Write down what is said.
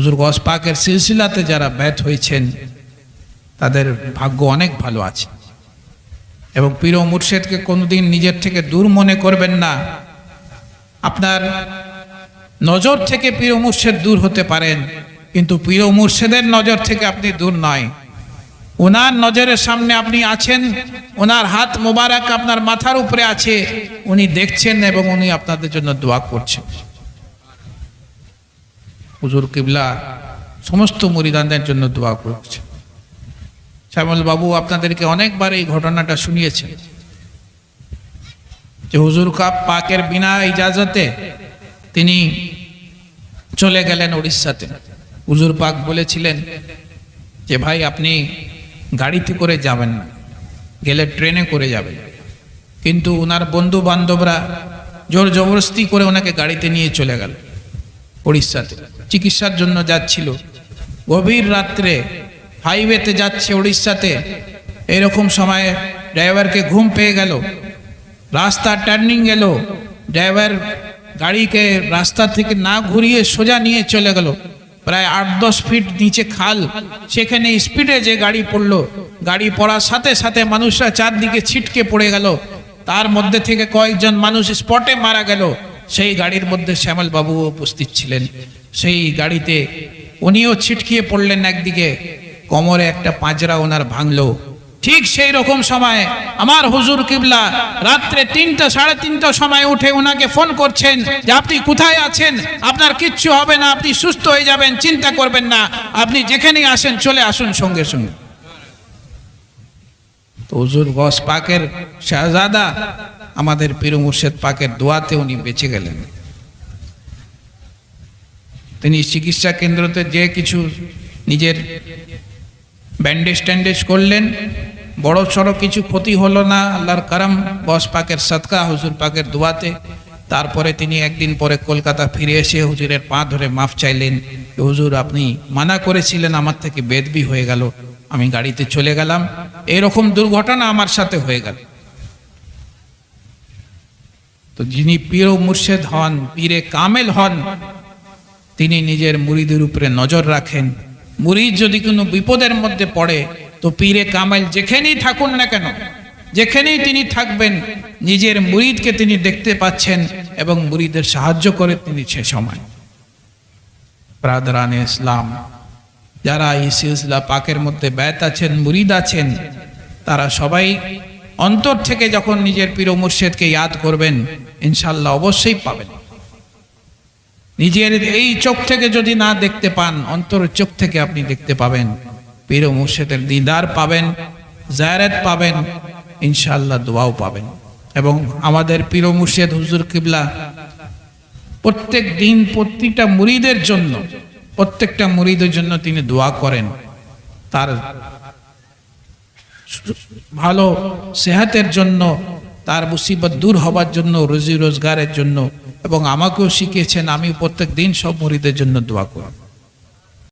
হুজুর গস পাকের সিলসিলাতে যারা ব্যথ হয়েছেন, তাদের ভাগ্য অনেক ভালো আছে। এবং পীর মুর্শেদকে কোনোদিন নিজের থেকে দূর মনে করবেন না। আপনার নজর থেকে পীর মুর্শেদ দূর হতে পারেন, কিন্তু পীর মুর্শেদের নজর থেকে আপনি দূর নয়। ওনার নজরের সামনে আপনি আছেন ওনার হাত মোবারক আপনার মাথার উপরে আছে, উনি দেখছেন এবং উনি আপনাদের জন্য দোয়া করছেন। হুজুর কিবলা সমস্ত মুরিদানদের জন্য দোয়া করছে। শ্যামল বাবু আপনাদেরকে অনেকবার এই ঘটনাটা শুনিয়েছেন। যে হুজুর কাপ পাকের বিনা ইজাজতে তিনি চলে গেলেন উড়িষ্যাতে হুজুর পাক বলেছিলেন যে, ভাই, আপনি গাড়িতে করে যাবেন না, গেলে ট্রেনে করে যাবেন। কিন্তু ওনার বন্ধু বান্ধবরা জোর জবরদস্তি করে ওনাকে গাড়িতে নিয়ে চলে গেল উড়িষ্যাতে চিকিৎসার জন্য যাচ্ছিল। গভীর রাত্রে হাইওয়েতে যাচ্ছে উড়িষ্যাতে। এরকম সময়ে ড্রাইভারকে ঘুম পেয়ে গেল। রাস্তা টার্নিং গেল ড্রাইভার গাড়িকে রাস্তা থেকে না ঘুরিয়ে সোজা নিয়ে চলে গেল। প্রায় আট দশ ফিট নিচে খাল। সেখানে স্পিডে যে গাড়ি পড়ল। গাড়ি পড়ার সাথে সাথে মানুষরা চারদিকে ছিটকে পড়ে গেল। তার মধ্যে থেকে কয়েকজন মানুষ স্পটে মারা গেল। সেই গাড়ির মধ্যে শ্যামল বাবু উপস্থিত ছিলেন। সেই গাড়িতে উনিও ছিটকিয়ে পড়লেন একদিকে, কোমরে একটা পাঁজরা ওনার ভাঙলো। ঠিক সেই রকম সময় আমার হুজুর কিবলা রাত্রে তিনটা, সাড়ে তিনটা সময় উঠে ওনাকে ফোন করছেন যে আপনি কোথায় আছেন? আপনার কিচ্ছু হবে না, আপনি সুস্থ হয়ে যাবেন, চিন্তা করবেন না, আপনি যেখানেই আসেন চলে আসুন সঙ্গে সঙ্গে। তো হুজুর গস পাকের শাহজাদা আমাদের পীর মুর্শেদ পাকের দোয়াতে উনি বেঁচে গেলেন। তিনি চিকিৎসা কেন্দ্রতে যে কিছু নিজের ব্যান্ডেজ ট্যান্ডেজ করলেন, বড় সড়ো কিছু ক্ষতি হলো না, আল্লাহর কারাম, বস পাকের সৎকা হুজুর পাকের দোয়াতে। তারপরে তিনি একদিন পরে কলকাতা ফিরে এসে হুজুরের পা ধরে মাফ চাইলেন হুজুর আপনি মানা করেছিলেন, আমার থেকে বেদবি হয়ে গেল, আমি গাড়িতে চলে গেলাম। এরকম দুর্ঘটনা আমার সাথে হয়ে গেল। তো যিনি পীর মুর্শেদ হন, পীরে কামেল হন, তিনি নিজের মুরিদের উপরে নজর রাখেন। মুরিদ যদি কোনো বিপদের মধ্যে পড়ে, তো পীরে কামেল যেখানেই থাকুন না কেন, যেখানেই তিনি থাকবেন, নিজের মুরিদকে তিনি দেখতে পাচ্ছেন এবং মুরিদের সাহায্য করে তিনি সে সময়। ব্রাদারান ইসলাম, যারা এই সিলসিলা পাকের মধ্যে ব্যত আছেন মুরিদ আছেন, তারা সবাই অন্তর থেকে যখন নিজের পীর মুর্শেদকে ইয়াদ করবেন ইনশাল্লাহ অবশ্যই পাবেন। নিজের এই চোখ থেকে যদি না দেখতে পান, অন্তরের চোখ থেকে আপনি দেখতে পাবেন। পীর মুর্শেদের দিদার পাবেন, জায়ারাত পাবেন, ইনশাল্লাহ দোয়াও পাবেন। এবং আমাদের পীর মুর্শেদ হুজুর কিবলা প্রত্যেক দিন প্রতিটা মুরিদের জন্য, প্রত্যেকটা মুরিদের জন্য তিনি দোয়া করেন। তার ভালো সেহাতের জন্য তার মুসিবত দূর হবার জন্য, রুজি রোজগারের জন্য এবং আমাকেও শিখিয়েছেন আমি প্রত্যেক দিন সব মরিদের জন্য দোয়া করি